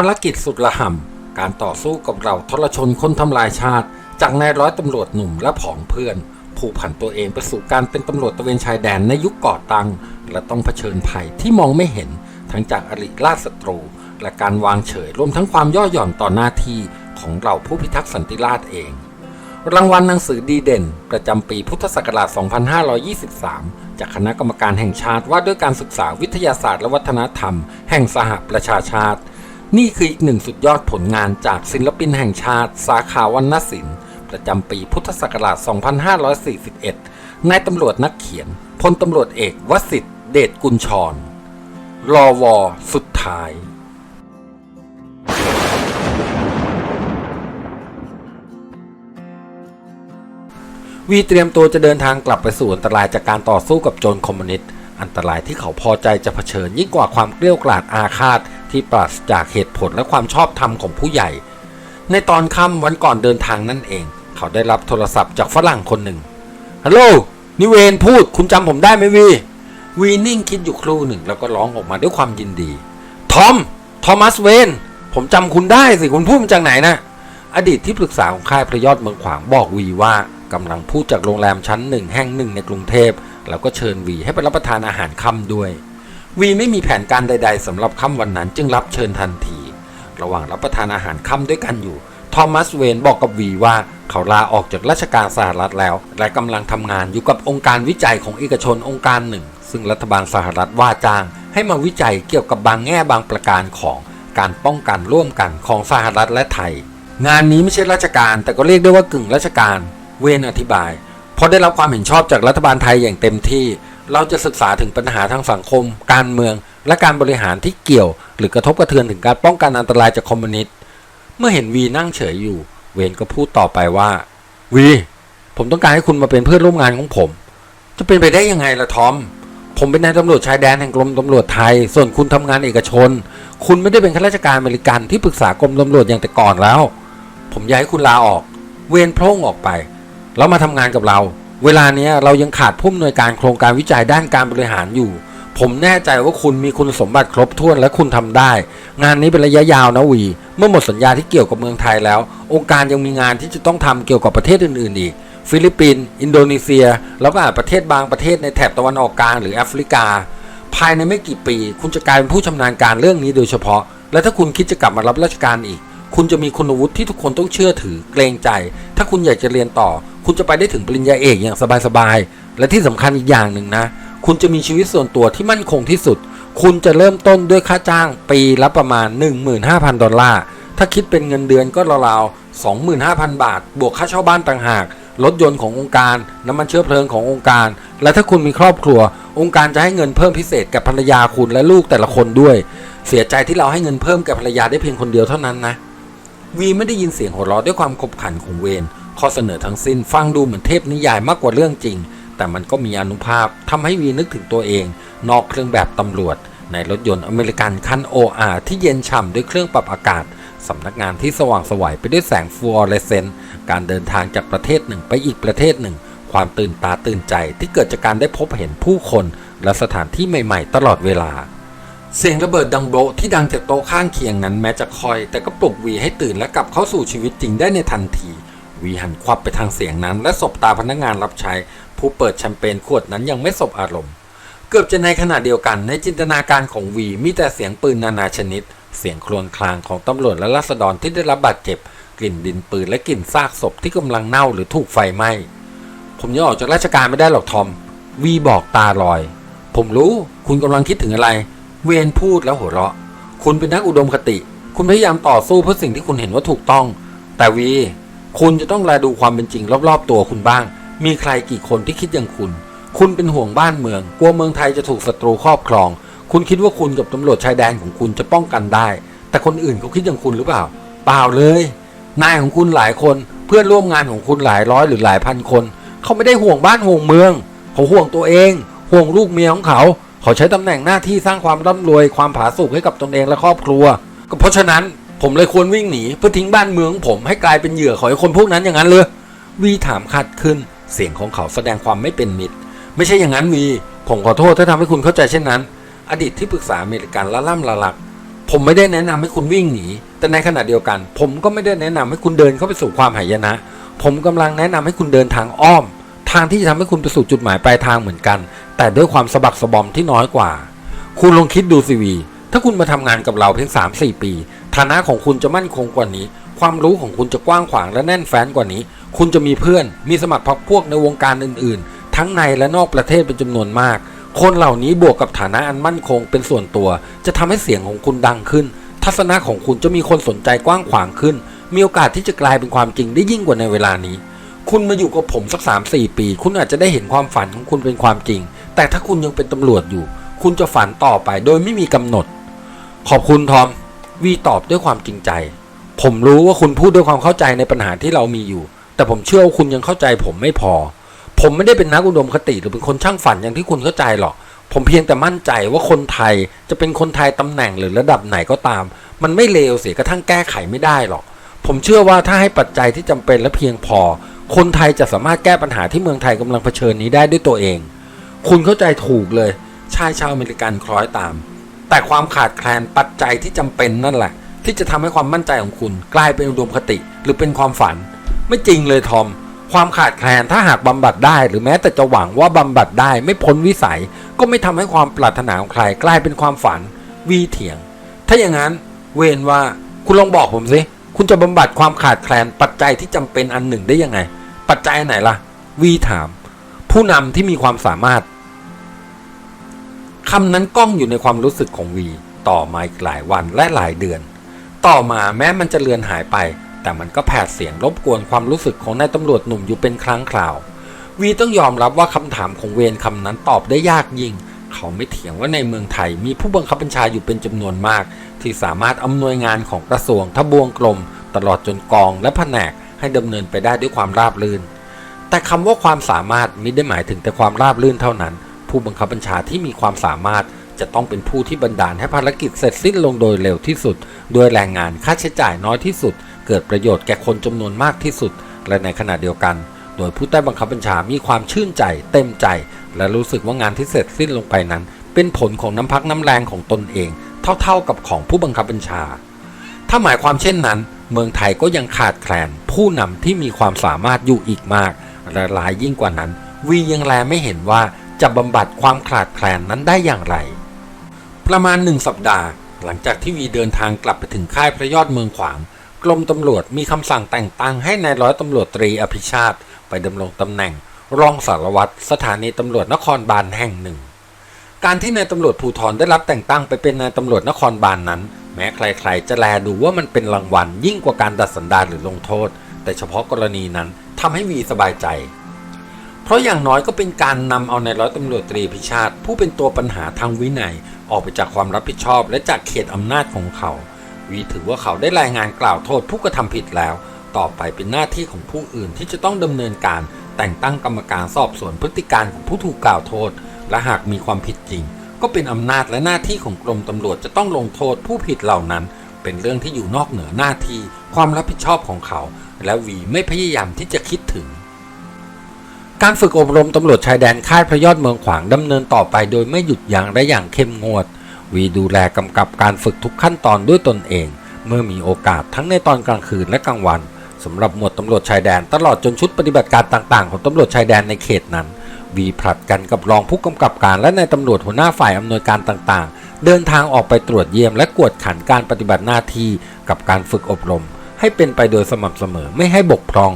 ภารกิจสุดระห่ำการต่อสู้กับเราทรชนคนทำลายชาติ จากนายร้อยตำรวจหนุ่มและผองเพื่อน ผู้ผันตัวเองไปสู่การเป็นตำรวจตะเวนชายแดนในยุคก่อตั้งและต้องเผชิญภัยที่มองไม่เห็น ทั้งจากอริราชศัตรู และการวางเฉยรวมทั้งความย่อหย่อนต่อหน้าที่ของเราผู้พิทักษ์สันติราษฎร์เอง รางวัลหนังสือดีเด่น ประจำปีพุทธศักราช 2523 จากคณะกรรมการแห่งชาติว่าด้วยการศึกษาวิทยาศาสตร์และวัฒนธรรม แห่งสหประชาชาติ นี่คืออีกหนึ่งสุดยอดผลงานจากศิลปินแห่งชาติ สาขาวรรณศิลป์ ประจำปีพุทธศักราช 2541 นายตำรวจนักเขียน พลตำรวจเอกวสิทธิ์เดชกุลชร รอวอสุดท้ายวีเตรียมตัวจะเดินทางกลับไปสู่อันตรายจากการต่อสู้กับโจรคอมมิวนิสต์ อันตรายที่เขาพอใจจะเผชิญยิ่งกว่าความเกลี้ยวกล่อมอาฆาต ที่ปราศจากเหตุผลและความชอบธรรมของผู้ใหญ่ ในตอนค่ำวันก่อนเดินทางนั่นเอง เขาได้รับโทรศัพท์จากฝรั่งคนหนึ่งฮัลโหลนิเวนพูดคุณจำผมได้ไหมวี วีนิ่งคิดอยู่ครู่หนึ่ง แล้วก็ร้องออกมาด้วยความยินดี ทอม ทอมัสเวน ผมจำคุณได้สิคุณพูดมาจากไหนนะ อดีตที่ปรึกษาของค่ายพระยอดเมืองขวางบอกวีว่ากำลังพูดจากโรงแรมชั้นหนึ่งแห่งหนึ่งในกรุงเทพ แล้วก็เชิญวีให้ไปรับประทานอาหารค่ำด้วย วีไม่มีแผนการใด ๆสำหรับค่ำวันนั้นจึงรับเชิญทันที ระหว่างรับประทานอาหารค่ำด้วยกันอยู่ ทอมัสเวนบอกกับวีว่าเขาลาออกจากราชการสหรัฐแล้ว และกำลังทำงานอยู่กับองค์การวิจัยของเอกชนองค์การหนึ่ง ซึ่งรัฐบาลสหรัฐว่าจ้าง ให้มาวิจัยเกี่ยวกับบางแง่บางประการของการป้องกันร่วมกันของสหรัฐและไทย งานนี้ไม่ใช่ราชการ แต่ก็เรียกได้ว่ากึ่งราชการ เวนอธิบายพอได้รับความเห็นชอบจากรัฐบาลไทยอย่างเต็มที่ เราจะศึกษาถึงปัญหาทางสังคม การเมือง และการบริหารที่เกี่ยว หรือกระทบกระเทือนถึงการป้องกันอันตรายจากคอมมิวนิสต์ เมื่อเห็นวีนั่งเฉยอยู่ เวนก็พูดต่อไปว่า วี ผมต้องการให้คุณมาเป็นเพื่อนร่วมงานของผม จะเป็นไปได้ยังไงล่ะทอม ผมเป็นนายตำรวจชายแดนแห่งกรมตำรวจไทย ส่วนคุณทำงานเอกชน คุณไม่ได้เป็นข้าราชการอเมริกันที่ปรึกษากรมตำรวจอย่างแต่ก่อนแล้ว ผมอยากให้คุณลาออก เวนโพร่งออกไป แล้วมาทำงานกับเรา เวลาเนี้ยเรายังขาดผู้อำนวยการโครงการวิจัยด้านการบริหารอยู่ ผมแน่ใจว่าคุณมีคุณสมบัติครบถ้วนและคุณทำได้ งานนี้เป็นระยะยาวนะวี เมื่อหมดสัญญาที่เกี่ยวกับเมืองไทยแล้ว องค์การยังมีงานที่จะต้องทำเกี่ยวกับประเทศอื่นๆอีก ฟิลิปปินส์อินโดนีเซีย แล้วก็อาจประเทศบางประเทศในแถบตะวันออกกลางหรือแอฟริกา ภายในไม่กี่ปี คุณจะกลายเป็นผู้ชำนาญการเรื่องนี้โดยเฉพาะ และถ้าคุณคิดจะกลับมารับราชการอีก คุณจะมีคุณวุฒิที่ทุกคนต้องเชื่อถือเกรงใจ ถ้าคุณอยากจะเรียนต่อ คุณจะไปได้ถึงปริญญาเอกอย่างสบายๆ และที่สำคัญอีกอย่างหนึ่งนะ คุณจะมีชีวิตส่วนตัวที่มั่นคงที่สุด คุณจะเริ่มต้นด้วยค่าจ้างปีละประมาณ 15,000 ดอลลาร์ ถ้าคิดเป็นเงินเดือนก็ราวๆ25,000 บาท บวกค่าเช่าบ้านต่างหาก รถยนต์ขององค์การ น้ำมันเชื้อเพลิงขององค์การ และถ้าคุณมีครอบครัว องค์การจะให้เงินเพิ่มพิเศษกับภรรยาคุณและลูกแต่ละคนด้วย เสียใจที่เราให้เงินเพิ่มกับภรรยาได้เพียงคนเดียวเท่านั้นนะวีไม่ได้ยินเสียงหัวเราะด้วยความขบขันของเวน ข้อเสนอทั้งสิ้นฟังดูเหมือนเทพนิยายมากกว่าเรื่องจริง แต่มันก็มีอนุภาพทำให้วีนึกถึงตัวเอง นอกเครื่องแบบตำรวจ ในรถยนต์อเมริกันคัน OR ที่เย็นฉ่ำด้วยเครื่องปรับอากาศสำนักงานที่สว่างสวัยไปด้วยแสงฟลูออเรสเซนต์การเดินทางจากประเทศหนึ่งไปอีกประเทศหนึ่ง ความตื่นตาตื่นใจที่เกิดจากการได้พบเห็นผู้คน และสถานที่ใหม่ๆ ตลอดเวลา เสียงระเบิดดังโบะที่ดังจากโต๊ะข้างเคียงนั้นแม้จะคอย แต่ก็ปลุกวีให้ตื่นและกลับเข้าสู่ชีวิตจริงได้ในทันที วีหันควับไปทางเสียงนั้น และสบตาพนักงานรับใช้ ผู้เปิดแชมเปญขวดนั้นยังไม่สบอารมณ์ เกือบจะในขณะเดียวกันในจินตนาการของวีมีแต่เสียงปืนนานาชนิด เสียงครวญครางของตำรวจและราษฎรที่ได้รับบาดเจ็บ กลิ่นดินปืนและกลิ่นซากศพที่กำลังเน่าหรือถูกไฟไหม้ผมยังออกจากราชการไม่ได้หรอกทอม วีบอกตาลอย ผมรู้คุณกำลังคิดถึงอะไร เวนพูดแล้วหัวเราะ คุณเป็นนักอุดมคติ คุณพยายามต่อสู้เพื่อสิ่งที่คุณเห็นว่าถูกต้อง แต่วี คุณจะต้องแลดูความเป็นจริงรอบๆ ตัวคุณบ้าง มีใครกี่คนที่คิดอย่างคุณ คุณเป็นห่วงบ้านเมือง กลัวเมืองไทยจะถูกศัตรูครอบครอง คุณคิดว่าคุณกับตำรวจชายแดนของคุณจะป้องกันได้ แต่คนอื่นเขาคิดอย่างคุณหรือเปล่า เปล่าเลย นายของคุณหลายคน เพื่อนร่วมงานของคุณหลายร้อยหรือหลายพันคน เขาไม่ได้ห่วงบ้านห่วงเมือง เขาห่วงตัวเอง ห่วงลูกเมียของเขา เขาใช้ตำแหน่งหน้าที่สร้างความร่ำรวยความผาสุกให้กับตนเองและครอบครัว ก็เพราะฉะนั้น ผมเลยควรวิ่งหนีเพื่อทิ้งบ้านเมืองของผมให้กลายเป็นเหยื่อของไอ้คนพวกนั้นอย่างนั้นเลย วีถามขัดขึ้น เสียงของเขาแสดงความไม่เป็นมิตร ไม่ใช่อย่างนั้นวี ผมขอโทษถ้าทำให้คุณเข้าใจเช่นนั้น อดีตที่ปรึกษาอเมริกันละล่ำละลัก ผมไม่ได้แนะนำให้คุณวิ่งหนี แต่ในขณะเดียวกัน ผมก็ไม่ได้แนะนำให้คุณเดินเข้าไปสู่ความหายนะ ผมกำลังแนะนำให้คุณเดินทางอ้อม ทางที่จะทำให้คุณไปสู่จุดหมายปลายทางเหมือนกัน แต่ด้วยความสะบักสะบอมที่น้อยกว่า คุณลองคิดดูสิวี ถ้าคุณมาทำงานกับเราเพียง3-4 ปี ฐานะของคุณจะมั่นคงกว่านี้ ความรู้ของคุณจะกว้างขวางและแน่นแฟ้นกว่านี้ คุณจะมีเพื่อน มีสมัครพรรคพวกในวงการอื่น ๆ ทั้งในและนอกประเทศเป็นจำนวนมาก คนเหล่านี้บวกกับฐานะอันมั่นคงเป็นส่วนตัว จะทำให้เสียงของคุณดังขึ้น ทัศนะของคุณจะมีคนสนใจกว้างขวางขึ้น มีโอกาสที่จะกลายเป็นความจริงได้ยิ่งกว่าในเวลานี้ คุณมาอยู่กับผมสักสามสี่ปี คุณอาจจะได้เห็นความฝันของคุณเป็นความจริง แต่ถ้าคุณยังเป็นตำรวจอยู่ คุณจะฝันต่อไปโดยไม่มีกำหนด ขอบคุณทอม วีตอบด้วยความจริงใจ ผมรู้ว่าคุณพูดด้วยความเข้าใจในปัญหาที่เรามีอยู่ แต่ผมเชื่อว่าคุณยังเข้าใจผมไม่พอ ผมไม่ได้เป็นนักอุดมคติหรือเป็นคนช่างฝันอย่างที่คุณเข้าใจหรอก ผมเพียงแต่มั่นใจว่าคนไทยจะเป็นคนไทยตำแหน่งหรือระดับไหนก็ตาม มันไม่เลวเสียกระทั่งแก้ไขไม่ได้หรอก ผมเชื่อว่าถ้าให้ปัจจัยที่จำเป็นและเพียงพอ คนไทยจะสามารถแก้ปัญหาที่เมืองไทยกำลังเผชิญนี้ได้ด้วยตัวเอง คุณเข้าใจถูกเลย ชายชาวอเมริกันคล้อยตาม แต่ความขาดแคลนปัจจัยที่จำเป็นนั่นแหละ ที่จะทำให้ความมั่นใจของคุณ กลายเป็นอุดมคติ หรือเป็นความฝัน ไม่จริงเลยทอม ความขาดแคลนถ้าหากบำบัดได้ หรือแม้แต่จะหวังว่าบำบัดได้ไม่พ้นวิสัย ก็ไม่ทำให้ความปรารถนาของใครกลายเป็นความฝัน วีเถียง ถ้าอย่างนั้น เวนว่าคุณลองบอกผมสิคุณจะบำบัดความขาดแคลนปัจจัยที่จำเป็นอันหนึ่งได้ยังไง ปัจจัยไหนล่ะ วีถาม ผู้นำที่มีความสามารถ คำนั้นก้องอยู่ในความรู้สึกของวีต่อมาอีกหลายวันและหลายเดือน ต่อมาแม้มันจะเลือนหายไป แต่มันก็แผดเสียงรบกวนความรู้สึกของนายตำรวจหนุ่มอยู่เป็นครั้งคราว วีต้องยอมรับว่าคำถามของเวนคำนั้นตอบได้ยากยิ่ง เขาไม่เถียงว่าในเมืองไทยมีผู้บังคับบัญชาอยู่เป็นจำนวนมาก ที่สามารถอำนวยงานของกระทรวงทบวงกลม ตลอดจนกองและแผนกให้ดำเนินไปได้ด้วยความราบรื่น แต่คำว่าความสามารถม่ได้หมายถึงแต่ความราบรื่นเท่านั้น ผู้บังคับบัญชาที่มีความสามารถ จะต้องเป็นผู้ที่บันดาลให้ภารกิจเสร็จสิ้นลงโดยเร็วที่สุด โดยแรงงานค่าใช้จ่ายน้อยที่สุด เกิดประโยชน์แก่คนจำนวนมากที่สุด และในขณะเดียวกัน โดยผู้ใต้บังคับบัญชามีความชื่นใจ เต็มใจ และรู้สึกว่างานที่เสร็จสิ้นลงไปนั้น เป็นผลของน้ำพักน้ำแรงของตนเอง เท่าๆกับของผู้บังคับบัญชา ถ้าหมายความเช่นนั้น เมืองไทยก็ยังขาดแคลน ผู้นำที่มีความสามารถอยู่อีกมากและหลายยิ่งกว่านั้น วียังแลไม่เห็นว่า จะบำบัดความขาดแคลนนั้นได้อย่างไร ประมาณหนึ่งสัปดาห์ หลังจากที่วีเดินทางกลับไปถึงค่ายพระยอดเมืองขวาง กรมตำรวจมีคำสั่งแต่งตั้งให้นายร้อยตำรวจตรีอภิชาติ ไปดำรงตำแหน่ง รองสารวัตรสถานีตำรวจนครบาลแห่งหนึ่ง การที่นายตำรวจภูธรได้รับแต่งตั้งไปเป็นนายตำรวจนครบาลนนั้น แม้ใครๆ จะแลดูว่ามันเป็นรางวัลยิ่งกว่าการดัดสันดานหรือลงโทษ แต่เฉพาะกรณีนั้นทำให้วีสบายใจ เพราะอย่างน้อยก็เป็นการนำเอานายร้อยตำรวจตรีพิชาติ ผู้เป็นตัวปัญหาทางวินัย ออกไปจากความรับผิดชอบและจากเขตอำนาจของเขา วีถือว่าเขาได้รายงานกล่าวโทษผู้กระทำผิดแล้ว ต่อไปเป็นหน้าที่ของผู้อื่นที่จะต้องดำเนินการ แต่งตั้งกรรมการสอบสวนพฤติการของผู้ถูกกล่าวโทษ และหากมีความผิดจริง ก็เป็นอำนาจและหน้าที่ของกรมตำรวจจะต้องลงโทษผู้ผิดเหล่านั้น เป็นเรื่องที่อยู่นอกเหนือหน้าที่ ความรับผิดชอบของเขา และวีไม่พยายามที่จะคิดถึง การฝึกอบรมตำรวจชายแดนค่ายพระยอดเมืองขวางดำเนินต่อไปโดยไม่หยุดยั้งและอย่างเข้มงวด วีดูแลกำกับการฝึกทุกขั้นตอนด้วยตนเอง เมื่อมีโอกาสทั้งในตอนกลางคืนและกลางวันสำหรับหมวดตำรวจชายแดนตลอดจนชุดปฏิบัติการต่างๆ ของตำรวจชายแดนในเขตนั้น วีผลัดกันกับรองผู้กำกับการและนายตำรวจหัวหน้าฝ่ายอำนวยการต่างๆ เดินทางออกไปตรวจเยี่ยมและกวดขันการปฏิบัติหน้าที่กับการฝึกอบรม ให้เป็นไปโดยสม่ำเสมอไม่ให้บกพร่อง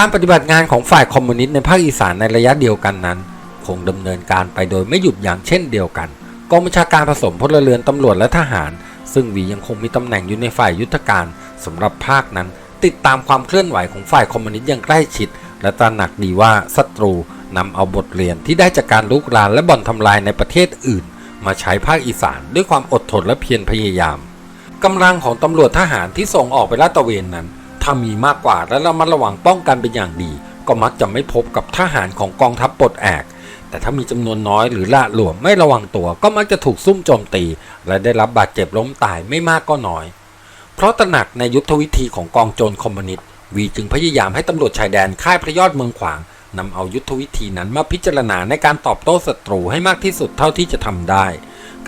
การปฏิบัติงานของฝ่ายคอมมิวนิสต์ในภาคอีสานในระยะเดียวกันนั้น คงดำเนินการไปโดยไม่หยุดอยั้งเช่นเดียวกันกองบัญชาการผสมพลเรือนตำรวจและทหาร ซึ่งวียังคงมีตำแหน่งอยู่ในฝ่ายยุทธการสำหรับภาคนั้น ติดตามความเคลื่อนไหวของฝ่ายคอมมิวนิสต์อย่างใกล้ชิด และตระหนักดีว่าศัตรูนำเอาบทเรียนที่ได้จากการลุกรานและบ่อนทำลายในประเทศอื่น มาใช้ภาคอีสานด้วยความอดทนและเพียรพยายามกำลังของตำรวจทหารที่ส่งออกไปลาดตระเวนนั้น ถ้ามีมากกว่าและระมัดระวังป้องกันเป็นอย่างดี ก็มักจะไม่พบกับทหารของกองทัพปลดแอก แต่ถ้ามีจำนวนน้อยหรือละหลวมไม่ระวังตัวก็มักจะถูกซุ่มโจมตี และได้รับบาดเจ็บล้มตายไม่มากก็น้อย เพราะตระหนักในยุทธวิธีของกองโจรคอมมิวนิสต์วีจึงพยายามให้ตำรวจชายแดนค่ายพระยอดเมืองขวางนำเอายุทธวิธีนั้นมาพิจารณาในการตอบโต้ศัตรูให้มากที่สุดเท่าที่จะทำได้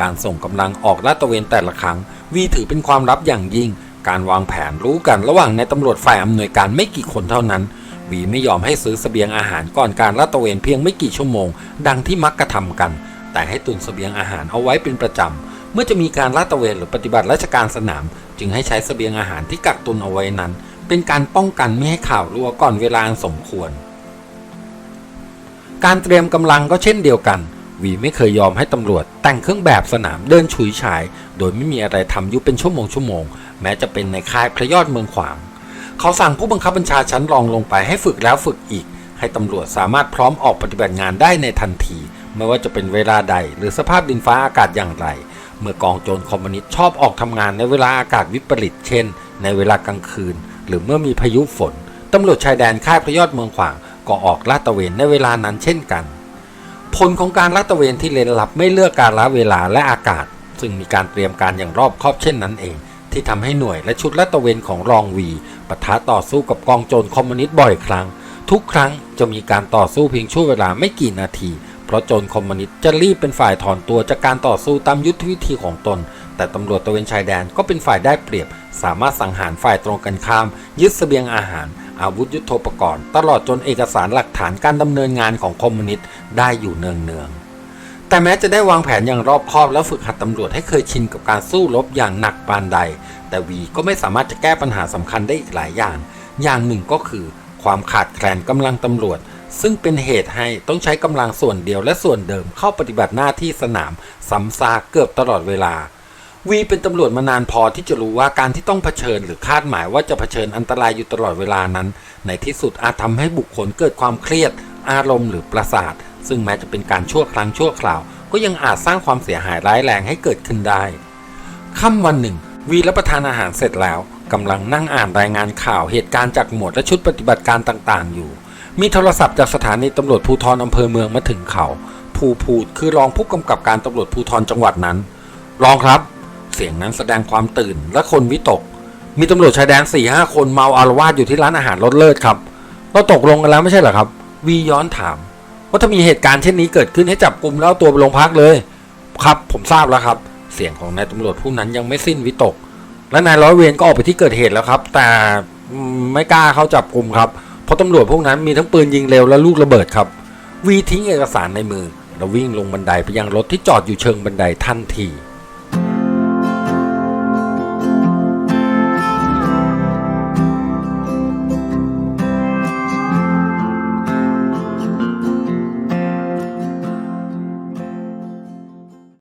การส่งกำลังออกลาดตระเวนแต่ละครั้ง วีถือเป็นความลับอย่างยิ่ง การวางแผนรู้กันระหว่างในตำรวจฝ่ายอำนวยการไม่กี่คนเท่านั้นวีไม่ยอมให้ซื้อเสบียงอาหารก่อนการลาดตระเวนเพียงไม่กี่ชั่วโมง ดังที่มักกระทำกัน แต่ให้ตุนเสบียงอาหารเอาไว้เป็นประจำ เมื่อจะมีการลาดตระเวนหรือปฏิบัติราชการสนาม จึงให้ใช้เสบียงอาหารที่กักตุนเอาไว้นั้น เป็นการป้องกันไม่ให้ข่าวรั่วก่อนเวลาสมควร การเตรียมกำลังก็เช่นเดียวกัน วีไม่เคยยอมให้ตำรวจ แต่งเครื่องแบบสนามเดินฉุยฉาย โดยไม่มีอะไรทำอยู่เป็นชั่วโมงชั่วโมง แม้จะเป็นในค่ายพระยอดเมืองขวาง เขาสั่งผู้บังคับบัญชาชั้นรองลงไปให้ฝึกแล้วฝึกอีก ให้ตำรวจสามารถพร้อมออกปฏิบัติงานได้ในทันที ไม่ว่าจะเป็นเวลาใด หรือสภาพดินฟ้าอากาศอย่างไร เมื่อกองโจรคอมมิวนิสต์ชอบออกทำงานในเวลาอากาศวิปริตเช่น ในเวลากลางคืน หรือเมื่อมีพายุฝนตำรวจชายแดนค่ายพระยอดเมืองขวางก็ออกลาดตระเวนในเวลานั้นเช่นกัน ผลของการลาดตะเวนที่เลนลับไม่เลือกการละเวลาและอากาศ ซึ่งมีการเตรียมการอย่างรอบคอบเช่นนั้นเอง ที่ทำให้หน่วยและชุดลาดตะเวนของรองวีปะทะต่อสู้กับกองโจรคอมมิวนิสต์บ่อยครั้ง ทุกครั้งจะมีการต่อสู้เพียงช่วงเวลาไม่กี่นาที เพราะโจรคอมมิวนิสต์จะรีบเป็นฝ่ายถอนตัวจากการต่อสู้ตามยุทธวิธีของตน แต่ตำรวจตระเวนชายแดนก็เป็นฝ่ายได้เปรียบ สามารถสังหารฝ่ายตรงกันข้าม ยึดเสบียงอาหาร อาวุธยุโทโธปกรณ์ ตลอดจนเอกสารหลักฐานการดำเนินงานของคอมมิวนิสต์ได้อยู่เนืองๆแต่แม้จะได้วางแผนอย่างรอบคอบแล้วฝึกหัดตำรวจให้เคยชินกับการสู้รบอย่างหนักปานใด แต่วีก็ไม่สามารถจะแก้ปัญหาสำคัญได้อีกหลายอย่าง อย่างหนึ่งก็คือ ความขาดแคลนกำลังตำรวจ ซึ่งเป็นเหตุให้ต้องใช้กำลังส่วนเดียวและส่วนเดิมเข้าปฏิบัติหน้าที่สนามซ้ำซากเกือบตลอดเวลา วีเป็นตำรวจมานานพอที่จะรู้ว่าการที่ต้องเผชิญหรือคาดหมายว่าจะเผชิญอันตรายอยู่ตลอดเวลานั้น ในที่สุดอาจทำให้บุคคลเกิดความเครียด อารมณ์หรือประสาท ซึ่งแม้จะเป็นการชั่วครั้งชั่วคราว ก็ยังอาจสร้างความเสียหายร้ายแรงให้เกิดขึ้นได้ค่ำวันหนึ่ง วีรับประทานอาหารเสร็จแล้วกำลังนั่งอ่านรายงานข่าวเหตุการณ์จากหมวดและชุดปฏิบัติการต่างๆ อยู่ มีโทรศัพท์จากสถานีตำรวจภูธรอำเภอเมืองมาถึงเขาผู้พูดคือรองผู้กำกับการตำรวจภูธรจังหวัดนั้น รองครับ เสียงนั้นแสดงความตื่นและคนวิตก มีตำรวจชายแดน4ี่ห้าคนเมาอารวาสอยู่ที่ร้านอาหารรถเลิศครับ เราตกลงกันแล้วไม่ใช่เหรอครับ วีย้อนถาม ว่าถ้ามีเหตุการณ์เช่นนี้เกิดขึ้นให้จับกลุ่มแล้วตัวไปโรงพักเลย ครับ ผมทราบแล้วครับ เสียงของนายตำรวจผู้นั้นยังไม่สิ้นวิตก และนายร้อยเวรก็ออกไปที่เกิดเหตุแล้วครับ แต่ไม่กล้าเข้าจับกลุ่มครับเพราะตำรวจพวกนั้นมีทั้งปืนยิงเร็วและลูกระเบิดครับ วีทิ้งเอกสารในมือแล้ววิ่งลงบันไดไปยังรถที่จอดอยู่เชิงบันไดทันที